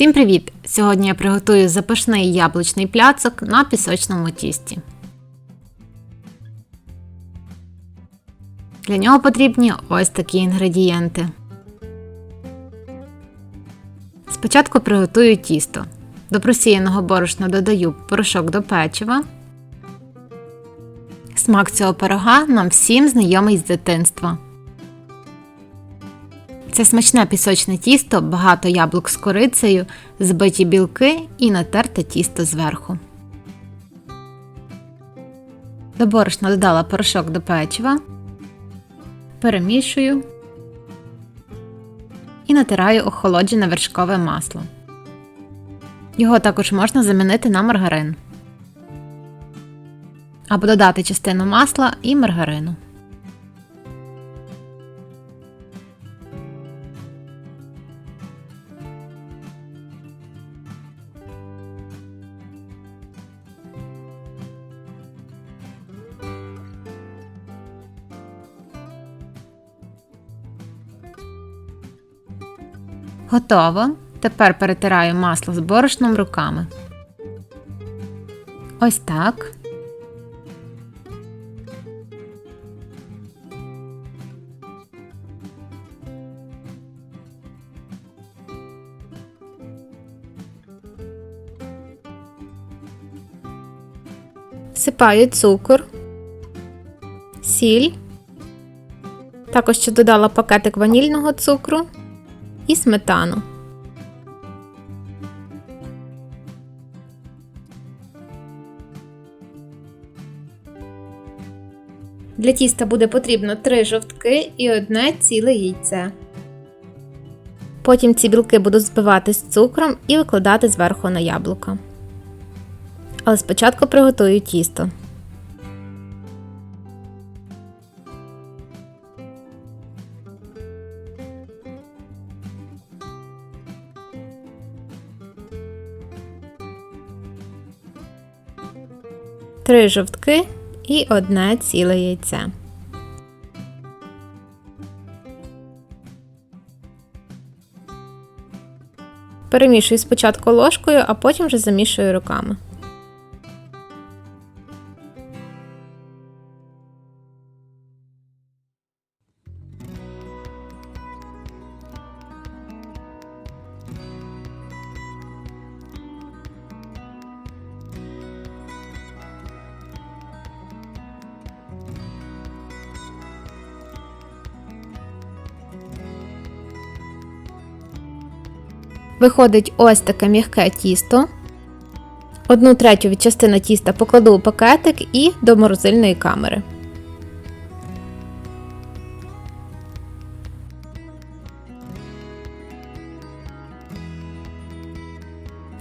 Всім привіт! Сьогодні я приготую запашний яблучний пляцок на пісочному тісті. Для нього потрібні ось такі інгредієнти. Спочатку приготую тісто. До просіяного борошна додаю порошок до печива. Смак цього пирога нам всім знайомий з дитинства. Це смачне пісочне тісто, багато яблук з корицею, збиті білки і натерте тісто зверху. До борошна додала порошок до печива, перемішую і натираю охолоджене вершкове масло. Його також можна замінити на маргарин. Або додати частину масла і маргарину. Готово. Тепер перетираю масло з борошном руками. Ось так. Всипаю цукор, сіль. Також ще додала пакетик ванільного цукру і сметану. Для тіста буде потрібно 3 жовтки і одне ціле яйце. Потім ці білки буду збивати з цукром і викладати зверху на яблука. Але спочатку приготую тісто. Три жовтки і одне ціле яйце. Перемішую спочатку ложкою, а потім вже замішую руками. Виходить ось таке м'яке тісто. Одну третю від частини тіста покладу у пакетик і до морозильної камери.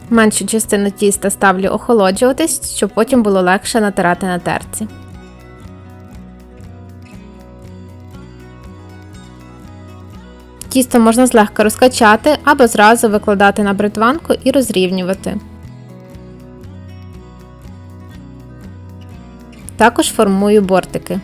Меншу частину тіста ставлю охолоджуватись, щоб потім було легше натирати на терці. Тісто можна злегка розкачати або зразу викладати на бритванку і розрівнювати. Також формую бортики.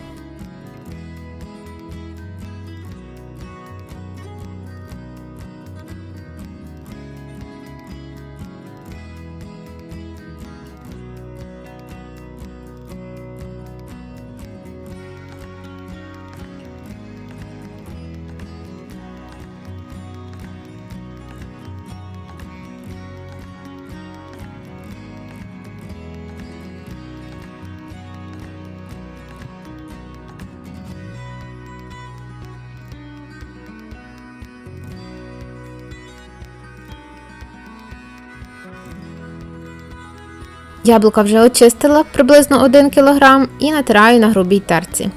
Яблука вже очистила приблизно 1 кг і натираю на грубій терці.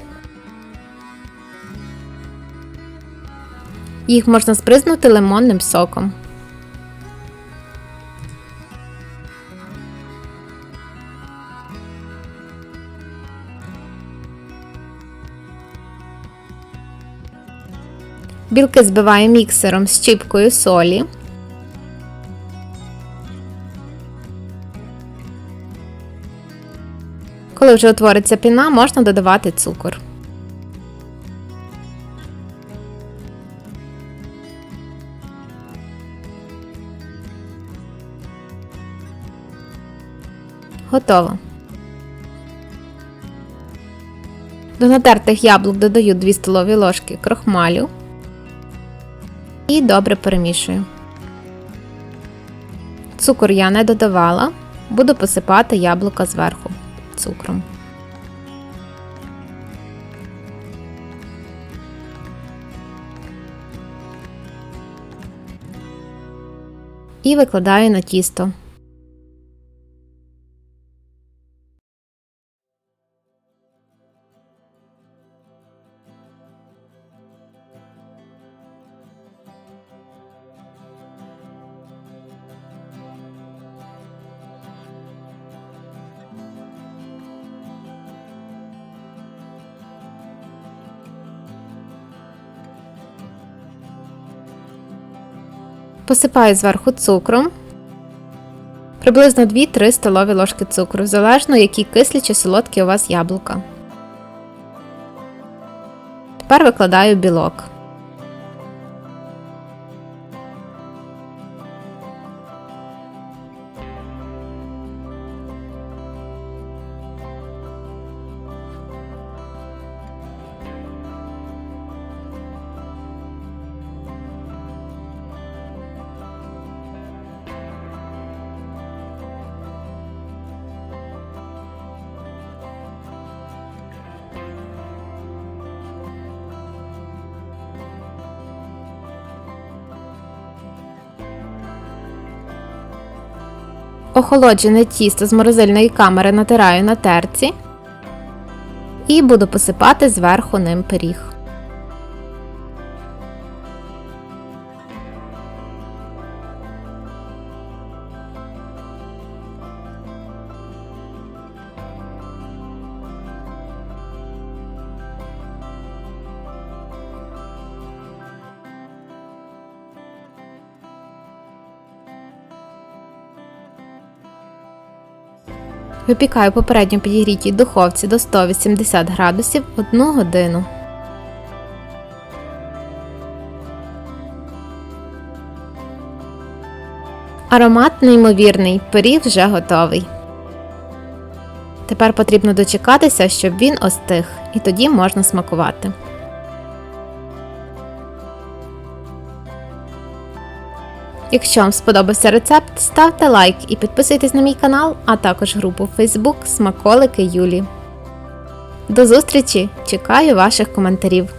Їх можна збризнути лимонним соком. Білки збиваю міксером з чіпкою солі. Коли вже утвориться піна, можна додавати цукор. Готово. До натертих яблук додаю 2 столові ложки крохмалю і добре перемішую. Цукор я не додавала, буду посипати яблука зверху цукром. І викладаю на тісто. Посипаю зверху цукром. Приблизно 2-3 столові ложки цукру, залежно які кислі чи солодкі у вас яблука. Тепер викладаю білок. Охолоджене тісто з морозильної камери натираю на терці і буду посипати зверху ним пиріг. Випікаю попередньо підігрітій духовці до 180 градусів 1 годину. Аромат неймовірний, пиріг вже готовий. Тепер потрібно дочекатися, щоб він остиг, і тоді можна смакувати. Якщо вам сподобався рецепт, ставте лайк і підписуйтесь на мій канал, а також групу Facebook Смаколики Юлі. До зустрічі! Чекаю ваших коментарів.